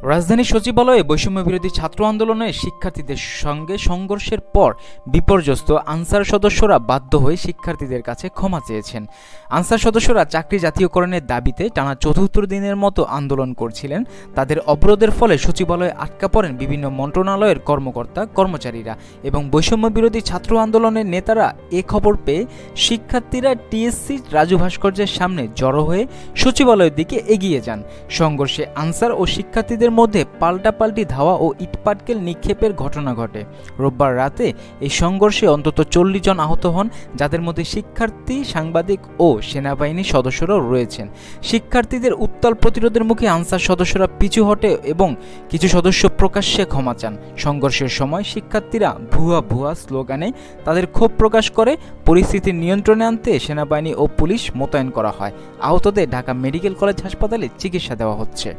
রাজধানীর সচিবালয়ে বৈষম্য বিরোধী ছাত্র আন্দোলনে শিক্ষার্থীদের সঙ্গে সংঘর্ষের পর বিপর্যস্ত আনসার সদস্যরা বাধ্য হয়ে শিক্ষার্থীদের কাছে ক্ষমা চেয়েছেন। আনসার সদস্যরা চাকরি জাতীয়করণের দাবিতে টানা চতুর্থ দিনের মতো আন্দোলন করছিলেন। তাদের অবরোধের ফলে সচিবালয়ে আটকা পড়েন বিভিন্ন মন্ত্রণালয়ের কর্মকর্তা, কর্মচারীরা এবং বৈষম্য বিরোধী ছাত্র আন্দোলনের নেতারা এ খবর পেয়ে শিক্ষার্থীরা টিএসসি রাজু ভাস্কর্যের সামনে জড়ো হয়ে সচিবালয়ের দিকে এগিয়ে যান। সংঘর্ষে আনসার ও শিক্ষার্থীদের মধ্যে পাল্টাপাল্টি ধাওয়া ও ইটপাটকেল নিক্ষেপের ঘটনা ঘটে। রোববার রাতে এই সংঘর্ষে অন্তত চল্লিশ জন আহত হন, যাদের মধ্যে শিক্ষার্থী, সাংবাদিক ও সেনাবাহিনীর সদস্যরাও রয়েছেন। শিক্ষার্থীদের উত্তাল প্রতিরোধের মুখে আনসার সদস্যরা পিছু হটে এবং কিছু সদস্য প্রকাশ্যে ক্ষমা চান। সংঘর্ষের সময় শিক্ষার্থীরা ভুয়া ভুয়া স্লোগানে তাদের ক্ষোভ প্রকাশ করে, পরিস্থিতি নিয়ন্ত্রণে আনতে সেনাবাহিনী ও পুলিশ মোতায়েন করা হয়। আহতদের ঢাকা মেডিকেল কলেজ হাসপাতালে চিকিৎসা দেওয়া হচ্ছে।